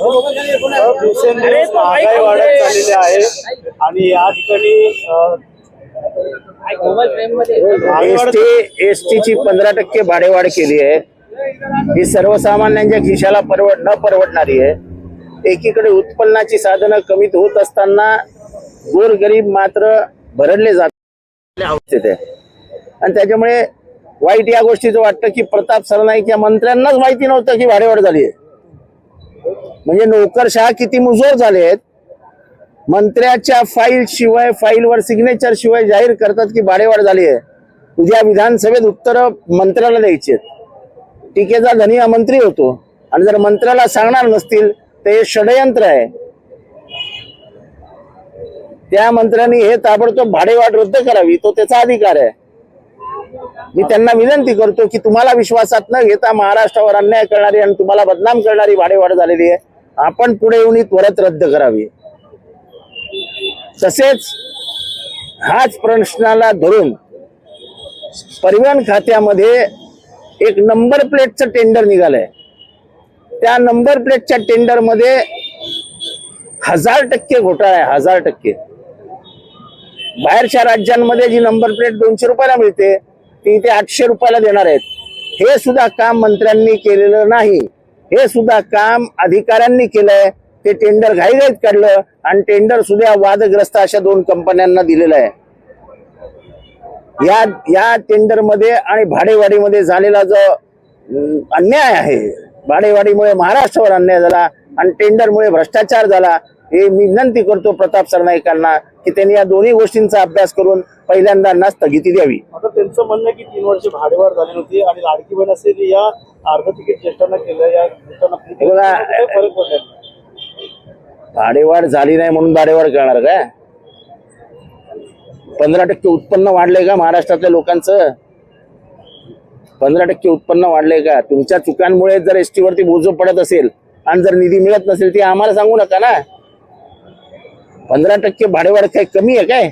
दिवसेंदिवस महागाई वाढत चाललेली आहे. आणि या ठिकाणी एस पंधरा टक्के भाडेवाढ केली आहे. ही सर्वसामान्यांच्या खिशाला परवड न परवडणारी आहे. एकीकडे उत्पन्नाची साधनं कमीत होत असताना गोरगरीब मात्र भरडले जात अवस्थेत आहे आणि त्याच्यामुळे वाईट या गोष्टीचं वाटतं की प्रताप सरनाईक या मंत्र्यांनाच माहिती नव्हतं की भाडेवाढ झाली आहे. म्हणजे नोकरशहा किती मुजोर झाले आहेत? मंत्र्याच्या फाईल शिवाय फाईलवर सिग्नेचर शिवाय जाहीर करतात की भाडेवाढ झाली आहे. उद्या विधानसभेत उत्तर मंत्र्याला द्यायची आहेत. टीकेचा धनी हा मंत्री होतो आणि जर मंत्र्याला सांगणार नसतील तर हे षडयंत्र आहे. त्या मंत्र्यांनी हे ताबडतोब भाडेवाढ रद्द करावी तो त्याचा अधिकार आहे. मी त्यांना विनंती करतो की तुम्हाला विश्वासात न घेता महाराष्ट्रावर अन्याय करणारी आणि तुम्हाला बदनाम करणारी भाडेवाढ झालेली आहे. आपण पुढे येऊन ही त्वरित रद्द करावी. तसेच हाच प्रश्नाला धरून परिवहन खात्यामध्ये एक नंबर प्लेटचं टेंडर निघालंय. त्या नंबर प्लेटच्या टेंडरमध्ये हजार टक्के घोटाळा आहे हजार टक्के. बाहेरच्या राज्यांमध्ये जी नंबर प्लेट दोनशे रुपयाला मिळते ती इथे आठशे रुपयाला देणार आहेत. हे सुद्धा काम मंत्र्यांनी केलेलं नाही. हे सुद्धा काम अधिकाऱ्यांनी केलंय. ते टेंडर घाईघाईत काढलं आणि टेंडर सुद्धा वादग्रस्त अशा दोन कंपन्यांना दिलेलं आहे. या या टेंडरमध्ये आणि भाडेवाडीमध्ये झालेला जो अन्याय आहे भाडेवाडीमुळे महाराष्ट्रावर अन्याय झाला आणि टेंडरमुळे भ्रष्टाचार झाला हे मी विनंती करतो प्रताप सरनाईकांना की त्यांनी या दोन्ही गोष्टींचा अभ्यास करून पहिल्यांदा स्थगिती द्यावी. आता त्यांचं म्हणणं की तीन वर्ष भाडेवाढ झाली होती आणि लाडकी बहीण असेल या अर्ध तिकीट ज्येष्ठांना केलं या ज्येष्ठांना free केलं. बघा, त्यामुळे काही फरक पडला नाही. भाडेवाढ झाली नाही म्हणून भाडेवाढ करणार काय? पंधरा टक्के उत्पन्न वाढलंय का महाराष्ट्रातल्या लोकांचं? पंधरा टक्के उत्पन्न वाढलंय का? तुमच्या चुकांमुळे जर एसटी वरती बोजो पडत असेल आणि जर निधी मिळत नसेल ती आम्हाला सांगू नका ना. पंधरा टक्के भाडेवाढ काय कमी आहे काय?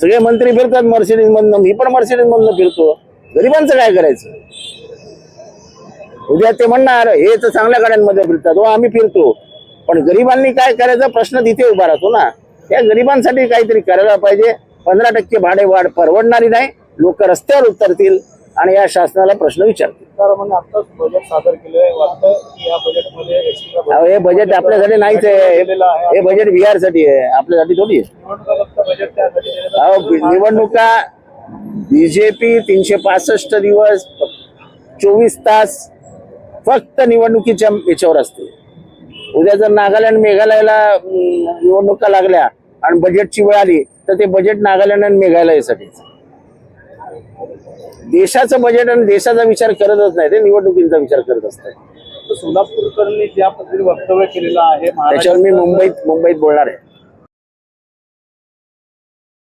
सगळे मंत्री फिरतात मर्सिडीज मधनं. मी पण मर्सिडीज मधनं फिरतो. गरिबांचं काय करायचं? उद्या ते म्हणणार हे तर चांगल्या गाड्यांमध्ये फिरतात हो आम्ही फिरतो. पण गरिबांनी काय करायचा? प्रश्न तिथे उभा राहतो ना. त्या गरिबांसाठी काहीतरी करायला पाहिजे. पंधरा टक्के भाडे वाढ परवडणारी नाही. लोक रस्त्यावर उतरतील आणि या शासनाला प्रश्न विचारतील. बजेट सादर हे बजेट आपल्यासाठी नाहीच आहे. हे- बजेट बिहारसाठी आहे. आपल्यासाठी थोडी आहे. निवडणुका बीजेपी तीनशे पासष्ट दिवस चोवीस तास फक्त निवडणुकीच्या याच्यावर असते. उद्या जर नागालँड मेघालयाला निवडणुका लागल्या आणि बजेटची वेळ आली तर ते बजेट नागालँड आणि मेघालयासाठी देशाचं बजेट आणि देशाचा विचार करतच नाही ते निवडणुकीचा विचार करत असतात. तर सोलापूरकरांनी ज्या पद्धतीने वक्तव्य केलेलं आहे त्याच्यावर मी मुंबईत मुंबईत बोलणार आहे.